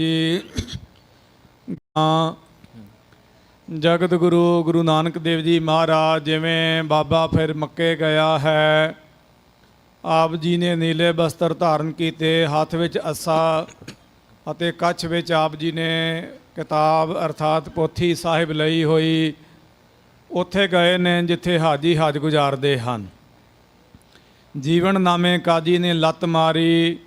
ਜੀ। ਜਗਤ ਗੁਰੂ ਗੁਰੂ ਨਾਨਕ ਦੇਵ ਜੀ ਮਹਾਰਾਜ, ਜਿਵੇਂ ਬਾਬਾ ਫਿਰ ਮੱਕੇ ਗਿਆ ਹੈ, ਆਪ ਜੀ ਨੇ ਨੀਲੇ ਬਸਤਰ ਧਾਰਨ ਕੀਤੇ, ਹੱਥ ਵਿੱਚ ਅਸਾ ਅਤੇ ਕੱਛ ਵਿੱਚ ਆਪ ਜੀ ਨੇ ਕਿਤਾਬ ਅਰਥਾਤ ਪੋਥੀ ਸਾਹਿਬ ਲਈ ਹੋਈ। ਉੱਥੇ ਗਏ ਨੇ ਜਿੱਥੇ ਹਾਜੀ ਹਾਜ਼ ਗੁਜ਼ਾਰਦੇ ਹਨ। ਜੀਵਨ ਨਾਮੇ ਕਾਜੀ ਨੇ ਲੱਤ ਮਾਰੀ।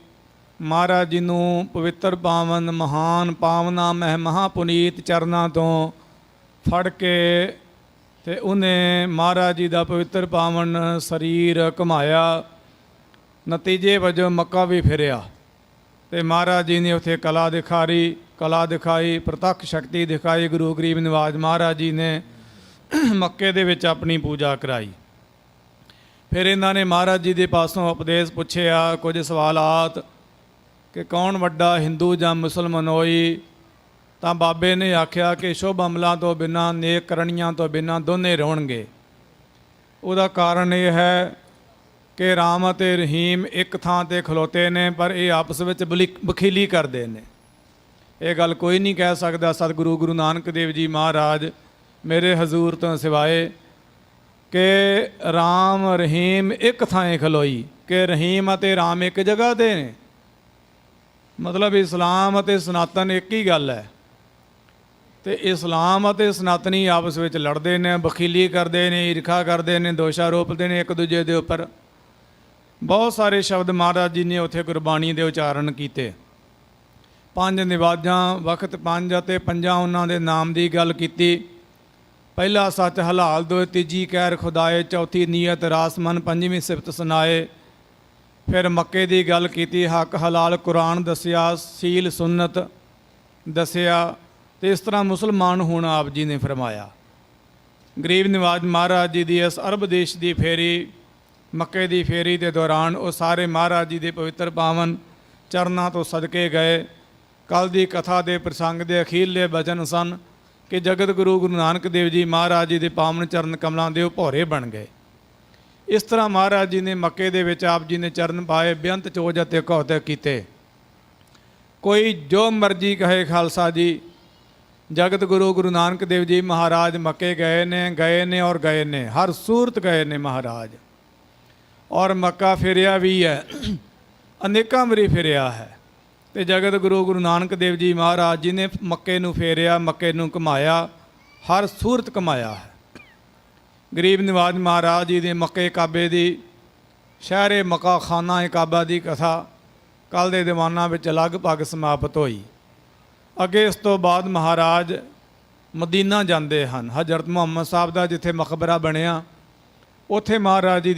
ਮਹਾਰਾਜ ਜੀ ਨੂੰ ਪਵਿੱਤਰ ਪਾਵਨ, ਮਹਾਨ ਪਾਵਨਾ ਮਹਿ ਮਹਾ ਪੁਨੀਤ ਚਰਨਾਂ ਤੋਂ ਫੜ ਕੇ ਤੇ ਉਹਨੇ ਮਹਾਰਾਜ ਜੀ ਦਾ ਪਵਿੱਤਰ ਪਾਵਨ ਸਰੀਰ ਘੁਮਾਇਆ। ਨਤੀਜੇ ਵਜੋਂ ਮੱਕਾ ਵੀ ਫਿਰਿਆ। ਤੇ ਮਹਾਰਾਜ ਜੀ ਨੇ ਉੱਥੇ ਕਲਾ ਦਿਖਾਰੀ, ਕਲਾ ਦਿਖਾਈ, ਪ੍ਰਤੱਖ ਸ਼ਕਤੀ ਦਿਖਾਈ। ਗੁਰੂ ਗਰੀਬ ਨਿਵਾਜ ਮਹਾਰਾਜ ਜੀ ਨੇ ਮੱਕੇ ਦੇ ਵਿੱਚ ਆਪਣੀ ਪੂਜਾ ਕਰਾਈ। ਫਿਰ ਇਹਨਾਂ ਨੇ ਮਹਾਰਾਜ ਜੀ ਦੇ ਪਾਸੋਂ ਉਪਦੇਸ਼ ਪੁੱਛਿਆ, ਕੁਝ ਸਵਾਲਾਤ ਕਿ ਕੌਣ ਵੱਡਾ, ਹਿੰਦੂ ਜਾਂ ਮੁਸਲਮਾਨ ਹੋਈ? ਤਾਂ ਬਾਬੇ ਨੇ ਆਖਿਆ ਕਿ ਸ਼ੁਭ ਅਮਲਾਂ ਤੋਂ ਬਿਨਾਂ, ਨੇਕ ਕਰਨੀਆਂ ਤੋਂ ਬਿਨਾਂ ਦੋਨੇ ਰਹਿਣਗੇ ਉਹਦਾ ਕਾਰਨ ਇਹ ਹੈ ਕਿ ਰਾਮ ਅਤੇ ਰਹੀਮ ਇੱਕ ਥਾਂ ਤੇ ਖਲੋਤੇ ਨੇ, ਪਰ ਇਹ ਆਪਸ ਵਿੱਚ ਬਲੀ- ਬਖੀਲੀ ਕਰਦੇ ਨੇ। ਇਹ ਗੱਲ ਕੋਈ ਨਹੀਂ ਕਹਿ ਸਕਦਾ, ਸਤਿਗੁਰੂ ਗੁਰੂ ਨਾਨਕ ਦੇਵ ਜੀ ਮਹਾਰਾਜ ਮੇਰੇ ਹਜ਼ੂਰ ਤੋਂ ਸਿਵਾਏ ਕਿ ਰਾਮ, ਰਹੀਮ ਇੱਕ ਥਾਂ ਖਲੋਈ, ਕਿ ਰਹੀਮ ਅਤੇ ਰਾਮ ਇੱਕ ਜਗ੍ਹਾ ਤੇ ਨੇ। ਮਤਲਬ ਇਸਲਾਮ ਅਤੇ ਸਨਾਤਨ ਇੱਕ ਹੀ ਗੱਲ ਹੈ। ਤੇ ਇਸਲਾਮ ਅਤੇ ਸਨਾਤਨੀ ਆਪਸ ਵਿੱਚ ਲੜਦੇ ਨੇ ਬਖੀਲੀ ਕਰਦੇ ਨੇ, ਈਰਖਾ ਕਰਦੇ ਨੇ, ਦੋਸ਼ਾਰੋਪਦੇ ਨੇ ਇੱਕ ਦੂਜੇ ਦੇ ਉੱਪਰ। ਬਹੁਤ ਸਾਰੇ ਸ਼ਬਦ ਮਹਾਰਾਜ ਜੀ ਨੇ ਉੱਥੇ ਗੁਰਬਾਣੀ ਦੇ ਉਚਾਰਨ ਕੀਤੇ। ਪੰਜ ਨਿਵਾਜਾਂ ਵਕਤ ਪੰਜ ਅਤੇ ਪੰਜਾਂ ਉਹਨਾਂ ਦੇ ਨਾਮ ਦੀ ਗੱਲ ਕੀਤੀ। ਪਹਿਲਾ ਸੱਚ ਹਲਾਲ ਦੋ, ਤੀਜੀ ਕਹਿਰ ਖੁਦਾਏ, ਚੌਥੀ ਨੀਅਤ ਰਾਸਮਨ ਪੰਜਵੀਂ ਸਿਫਤ ਸੁਨਾਏ ਫਿਰ ਮੱਕੇ ਦੀ ਗੱਲ ਕੀਤੀ, ਹੱਕ ਹਲਾਲ ਕੁਰਾਨ ਦੱਸਿਆ, ਸੀਲ ਸੁਨਨਤ ਦੱਸਿਆ ਤੇ ਇਸ ਤਰ੍ਹਾਂ ਮੁਸਲਮਾਨ ਹੋਣਾ ਆਪ ਜੀ ਨੇ ਫਰਮਾਇਆ। ਗਰੀਬ ਨਿਵਾਜ ਮਹਾਰਾਜ ਜੀ ਦੀ ਇਸ ਅਰਬ ਦੇਸ਼ ਦੀ ਫੇਰੀ, ਮੱਕੇ ਦੀ ਫੇਰੀ ਦੇ ਦੌਰਾਨ ਉਹ ਸਾਰੇ ਮਹਾਰਾਜ ਜੀ ਦੇ ਪਵਿੱਤਰ ਪਾਵਨ ਚਰਨਾਂ ਤੋਂ ਸਦਕੇ ਗਏ। ਕੱਲ ਦੀ ਕਥਾ ਦੇ ਪ੍ਰਸੰਗ ਦੇ ਅਖੀਰਲੇ ਬਚਨ ਸਨ ਕਿ ਜਗਤ ਗੁਰੂ ਗੁਰੂ ਨਾਨਕ ਦੇਵ ਜੀ ਮਹਾਰਾਜ ਜੀ ਦੇ ਪਾਵਨ ਚਰਨ ਕਮਲਾਂ ਦੇ ਉਹ ਭੋਰੇ ਬਣ ਗਏ। ਇਸ ਤਰ੍ਹਾਂ ਮਹਾਰਾਜ ਜੀ ਨੇ ਮੱਕੇ ਦੇ ਵਿੱਚ ਆਪ ਜੀ ਨੇ ਚਰਨ ਪਾਏ, ਬੇਅੰਤ ਚੋਜ ਅਤੇ ਕੌਤਕ ਕੀਤੇ। ਕੋਈ ਜੋ ਮਰਜ਼ੀ ਕਹੇ ਖਾਲਸਾ ਜੀ, ਜਗਤ ਗੁਰੂ ਗੁਰੂ ਨਾਨਕ ਦੇਵ ਜੀ ਮਹਾਰਾਜ ਮੱਕੇ ਗਏ ਨੇ ਗਏ ਨੇ ਔਰ ਗਏ ਨੇ, ਹਰ ਸੂਰਤ ਗਏ ਨੇ ਮਹਾਰਾਜ। ਔਰ ਮੱਕਾ ਫਿਰਿਆ ਵੀ ਹੈ, ਅਨੇਕਾਂ ਵਾਰੀ ਫਿਰਿਆ ਹੈ। ਤੇ ਜਗਤ ਗੁਰੂ ਗੁਰੂ ਨਾਨਕ ਦੇਵ ਜੀ ਮਹਾਰਾਜ ਜੀ ਨੇ ਮੱਕੇ ਨੂੰ ਫੇਰਿਆ, ਮੱਕੇ ਨੂੰ ਘੁਮਾਇਆ, ਹਰ ਸੂਰਤ ਘੁਮਾਇਆ ਹੈ। ਗਰੀਬ ਨਿਵਾਜ ਮਹਾਰਾਜ ਜੀ ਦੇ ਮੱਕੇ ਕਾਬੇ ਦੀ, ਸ਼ਹਿਰੇ ਮੱਕਾ ਖਾਨਾ ਕਾਬਾ ਦੀ ਕਥਾ ਕੱਲ ਦੇ ਦੀਵਾਨਾਂ ਵਿੱਚ ਲਗਭਗ ਸਮਾਪਤ ਹੋਈ। ਅੱਗੇ ਇਸ ਤੋਂ ਬਾਅਦ ਮਹਾਰਾਜ ਮਦੀਨਾ ਜਾਂਦੇ ਹਨ। ਹਜ਼ਰਤ ਮੁਹੰਮਦ ਸਾਹਿਬ ਦਾ ਜਿੱਥੇ ਮਕਬਰਾ ਬਣਿਆ, ਉੱਥੇ ਮਹਾਰਾਜ ਜੀ ਦੀ